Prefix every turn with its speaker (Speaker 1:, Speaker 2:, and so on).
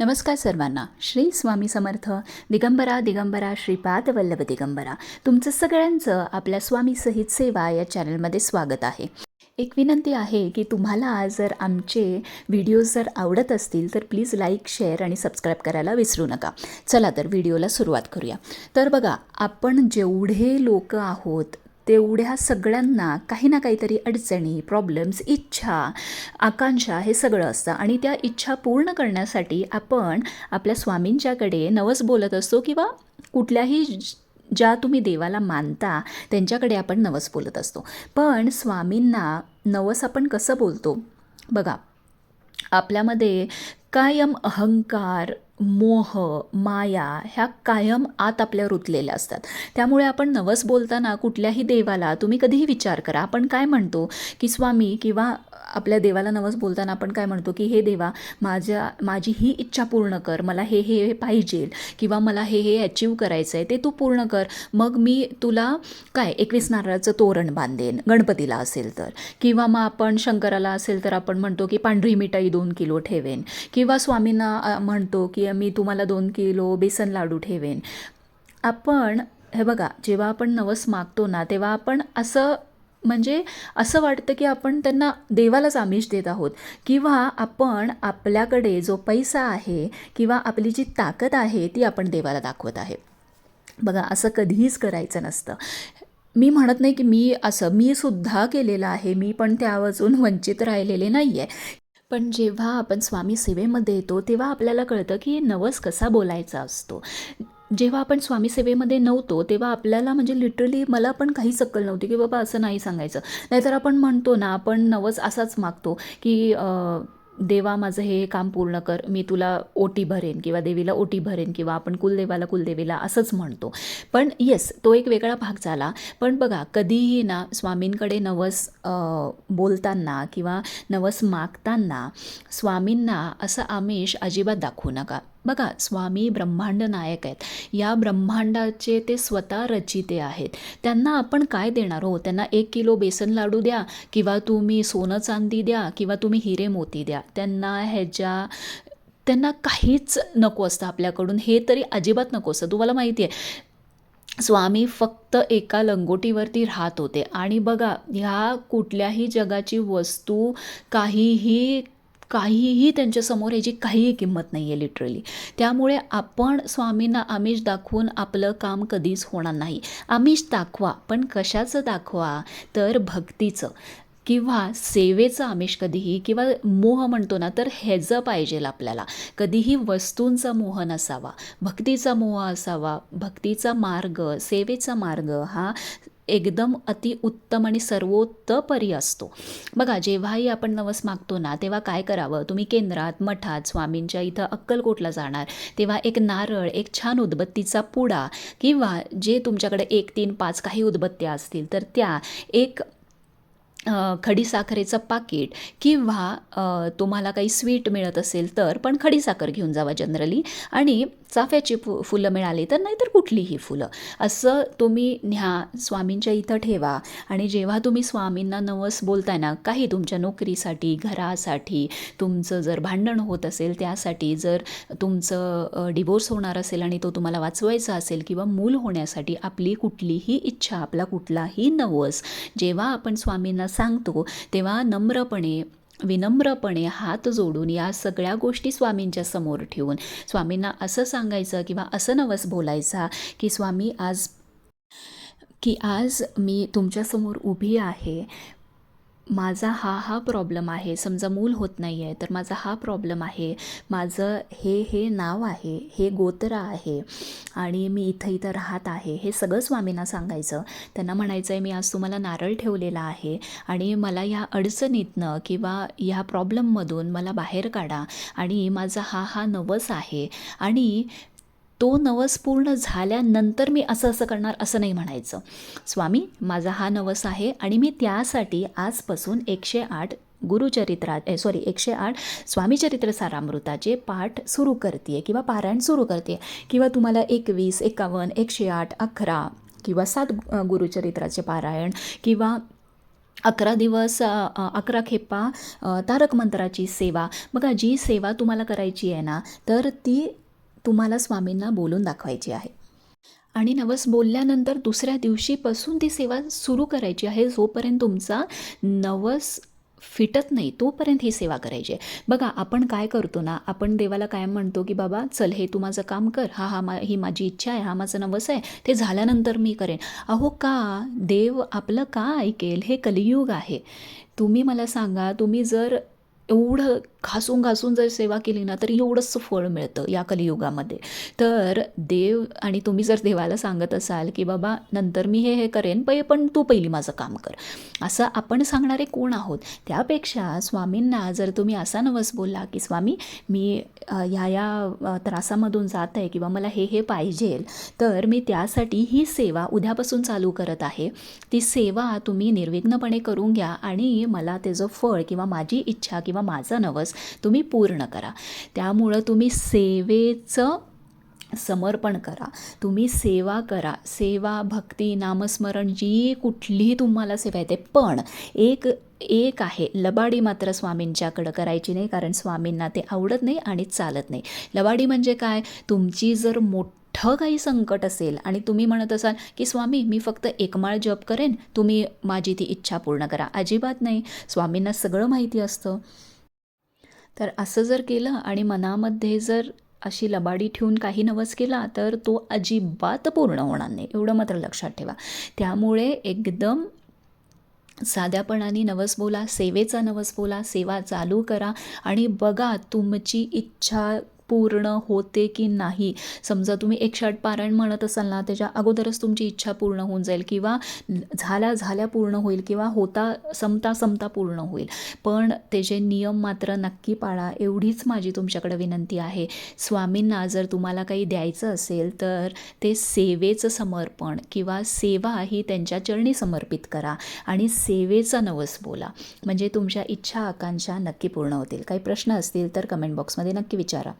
Speaker 1: नमस्कार सर्वांना. श्री स्वामी समर्थ. दिगंबरा दिगंबरा श्रीपाद वल्लभ दिगंबरा. तुमचं सगळ्यांचं आपल्या स्वामी सहित सेवा या चॅनलमध्ये स्वागत आहे. एक विनंती आहे की तुम्हाला जर आमचे व्हिडिओज जर आवडत असतील तर प्लीज लाईक शेअर आणि सबस्क्राईब करायला विसरू नका. चला तर व्हिडिओला सुरुवात करूया. तर बघा आपण जेवढे लोक आहोत तेवढ्या सगळ्यांना काही ना काहीतरी अडचणी प्रॉब्लेम्स इच्छा आकांक्षा हे सगळं असतं. आणि त्या इच्छा पूर्ण करण्यासाठी आपण आपल्या स्वामींच्याकडे नवस बोलत असतो किंवा कुठल्याही ज्या तुम्ही देवाला मानता त्यांच्याकडे आपण नवस बोलत असतो. पण स्वामींना नवस आपण कसं बोलतो? बघा आपल्यामध्ये कायम अहंकार मोह माया ह्या कायम आत आपल्या रुतलेल्या असतात. त्यामुळे आपण नवस बोलताना कुठल्याही देवाला तुम्ही कधीही विचार करा. आपण काय म्हणतो की स्वामी किंवा आपल्या देवाला नवस बोलताना आपण काय म्हणतो की हे देवा माझ्या माझी ही इच्छा पूर्ण कर. मला हे हे पाहिजे किंवा मला हे हे अचीव करायचं आहे ते तू पूर्ण कर. मग मी तुला काय एकवीस नारळाचं तोरण बांधेन गणपतीला असेल तर. किंवा मग आपण शंकराला असेल तर आपण म्हणतो की पांढरी मिठाई दोन किलो ठेवेन. किंवा स्वामींना म्हणतो की मी तुम्हाला दोन किलो बेसन लाडू ठेवेन. आपण हे बघा जेव्हा आपण नवस मागतो ना तेव्हा आपण असं म्हणजे असं वाटतं की आपण त्यांना देवालाच आमिष देत आहोत. किंवा आपण आपल्याकडे जो पैसा आहे किंवा आपली जी ताकद आहे ती आपण देवाला दाखवत आहे. बघा असं कधीच करायचं नसतं. मी म्हणत नाही की मी असं मी सुद्धा केलेलं आहे मी पण त्यावाजून वंचित राहिलेले नाही आहे पण जेव्हा आपण स्वामी सेवेमध्ये येतो तेव्हा आपल्याला कळतं की नवस कसा बोलायचा असतो. जेव्हा आपण स्वामी सेवेमध्ये नव्हतो तेव्हा आपल्याला म्हणजे लिटरली मला पण काही अक्कल नव्हती की बाबा असं नाही सांगायचं. नाहीतर आपण म्हणतो ना आपण नवस असाच मागतो की देवा माझं हे काम पूर्ण कर मी तुला ओटी भरेन किंवा देवीला ओटी भरेन किंवा आपण कुलदेवाला कुलदेवीला असंच म्हणतो. पण येस तो एक वेगळा भाग झाला. पण बघा कधीही ना स्वामींकडे नवस बोलताना किंवा नवस मागताना स्वामींना असं आमिष अजिबात दाखवू नका. बघा स्वामी ब्रह्मांड नायक आहेत. या ब्रह्मांडाचे ते स्वतः रचिते आहेत. त्यांना आपण काय देणार हो? त्यांना एक किलो बेसन लाडू द्या किंवा तुम्ही सोनं चांदी द्या किंवा तुम्ही हिरे मोती द्या. त्यांना ह्याच्या त्यांना काहीच नको असतं आपल्याकडून. हे तरी अजिबात नको असतं. तुम्हाला माहिती आहे स्वामी फक्त एका लंगोटीवरती राहत होते. आणि बघा ह्या कुठल्याही जगाची वस्तू काहीही काहीही त्यांच्यासमोर ह्याची काहीही किंमत नाही आहे लिटरली त्यामुळे आपण स्वामींना आमिष दाखवून आपलं काम कधीच होणार नाही. आमिष दाखवा पण कशाचं दाखवा? तर भक्तीचं. किंवा सेवेचं आमिष कधीही किंवा मोह म्हणतो ना तर ह्याचं पाहिजेल आपल्याला. कधीही वस्तूंचा मोह नसावा. भक्तीचा मोह असावा. भक्तीचा मार्ग सेवेचा मार्ग हा एकदम अति उत्तम आणि सर्वोत्तपरी असतो. बघा जेव्हाही आपण नवस मागतो ना तेव्हा काय करावं? तुम्ही केंद्रात मठात स्वामींच्या इथं अक्कलकोटला जाणार. तेव्हा एक नारळ एक छान उदबत्तीचा पुडा किंवा जे तुमच्याकडे एक तीन पाच काही उदबत्त्या असतील तर त्या एक खडीसाखरेचं पाकिट किंवा तुम्हाला काही स्वीट मिळत असेल तर पण खडीसाखर घेऊन जावा जनरली. आणि चाफ्याची फु फुलं मिळाली तर नाहीतर कुठलीही फुलं. असं तुम्ही न्या स्वामींच्या इथं ठेवा. आणि जेव्हा तुम्ही स्वामींना नवस बोलताय ना काही तुमच्या नोकरीसाठी घरासाठी तुमचं जर भांडण होत असेल त्यासाठी जर तुमचं डिवोर्स होणार असेल आणि तो तुम्हाला वाचवायचा असेल किंवा मूल होण्यासाठी आपली कुठलीही इच्छा आपला कुठलाही नवस जेव्हा आपण स्वामींना सांगतो तेव्हा नम्रपणे विनम्रपणे हात जोडून या सगळ्या गोष्टी स्वामींच्या समोर ठेवून स्वामींना असं सांगायचं किंवा असं नवस बोलायचा की स्वामी आज की आज मी तुमच्यासमोर उभी आहे माझा हा हा प्रॉब्लेम आहे. समजा मूल होत नाही आहे तर माझा हा प्रॉब्लेम आहे. माझं हे हे नाव आहे हे गोत्र आहे आणि मी इथं इथं राहत आहे. हे सगळं स्वामींना सांगायचं. त्यांना म्हणायचं आहे मी आज तुम्हाला नारळ ठेवलेला आहे आणि मला या अडचणीतनं किंवा ह्या प्रॉब्लेममधून मला बाहेर काढा आणि माझा हा हा नवस आहे आणि तो नवस पूर्ण झाल्यानंतर मी असं असं करणार असं नाही म्हणायचं. स्वामी माझा हा नवस आहे आणि मी त्यासाठी आजपासून एकशे आठ गुरुचरित्रा सॉरी एकशे आठ स्वामीचरित्र सारामृताचे पाठ सुरू करते किंवा पारायण सुरू करते किंवा तुम्हाला एकवीस एकावन्न एकशे आठ अकरा किंवा सात गुरुचरित्राचे पारायण किंवा अकरा दिवस अकरा खेपा तारक मंत्राची सेवा. बघा जी सेवा तुम्हाला करायची आहे ना तर ती तुम्हाला स्वामींना बोलून दाखवायची आहे. आणि नवस बोलल्यानंतर दुसऱ्या दिवशीपासून ती सेवा सुरू करायची आहे. जोपर्यंत तुमचा नवस फिटत नाही तोपर्यंत ही सेवा करायची आहे. बघा आपण काय करतो ना आपण देवाला कायम म्हणतो की बाबा चल हे तू माझं काम कर. हा हा मा ही माझी इच्छा आहे. हा माझा नवस आहे. ते झाल्यानंतर मी करेन. अहो का? देव आपलं का ऐकेल? हे कलियुग आहे. तुम्ही मला सांगा तुम्ही जर एवढं घासून घासून जर सेवा केली ना तर एवढंच फळ मिळतं या कलियुगामध्ये. तर देव आणि तुम्ही जर देवाला सांगत असाल की बाबा नंतर मी हे हे करेन पै पण तू पहिली माझं काम कर. असं आपण सांगणारे कोण आहोत? त्यापेक्षा स्वामींना जर तुम्ही असा नवस बोलला की स्वामी मी ह्या या त्रासामधून जात आहे किंवा मला हे हे पाहिजे तर मी त्यासाठी ही सेवा उद्यापासून चालू करत आहे. ती सेवा तुम्ही निर्विघ्नपणे करून घ्या आणि मला त्याचं फळ किंवा माझी इच्छा किंवा माझा नवस तुम्ही पूर्ण करा. त्यामुळं तुम्ही सेवेचं समर्पण करा. तुम्ही सेवा करा. सेवा भक्ती नामस्मरण जी कुठलीही तुम्हाला सेवा येते पण एक एक आहे लबाडी मात्र स्वामींच्याकडं करायची नाही कारण स्वामींना ते आवडत नाही आणि चालत नाही. लबाडी म्हणजे काय? तुमची जर मोठं काही संकट असेल आणि तुम्ही म्हणत असाल की स्वामी मी फक्त एकमाळ जप करेन. तुम्ही माझी ती इच्छा पूर्ण करा. अजिबात नाही. स्वामींना सगळं माहिती असतं. तर असं जर केलं आणि मनामध्ये जर अशी लबाडी ठेवून काही नवस केला तर तो अजिबात पूर्ण होणार नाही. एवढं मात्र लक्षात ठेवा. त्यामुळे एकदम साध्यापणाने नवस बोला सेवेचा नवस बोला सेवा चालू करा आणि बघा तुमची इच्छा पूर्ण होते की नाही? समजा तुम्ही एक आठ पारायण म्हणत असाल ना त्याच्या अगोदरच तुमची इच्छा पूर्ण होऊन जाईल किंवा झाल्या झाल्या पूर्ण होईल किंवा होता संपता संपता पूर्ण होईल. पण त्याचे नियम मात्र नक्की पाळा एवढीच माझी तुमच्याकडे विनंती आहे. स्वामींना जर तुम्हाला काही द्यायचं असेल तर ते सेवेचं समर्पण किंवा सेवा ही त्यांच्या चरणी समर्पित करा आणि सेवेचा नवस बोला. म्हणजे तुमच्या इच्छा आकांक्षा नक्की पूर्ण होतील. काही प्रश्न असतील तर कमेंट बॉक्समध्ये नक्की विचारा.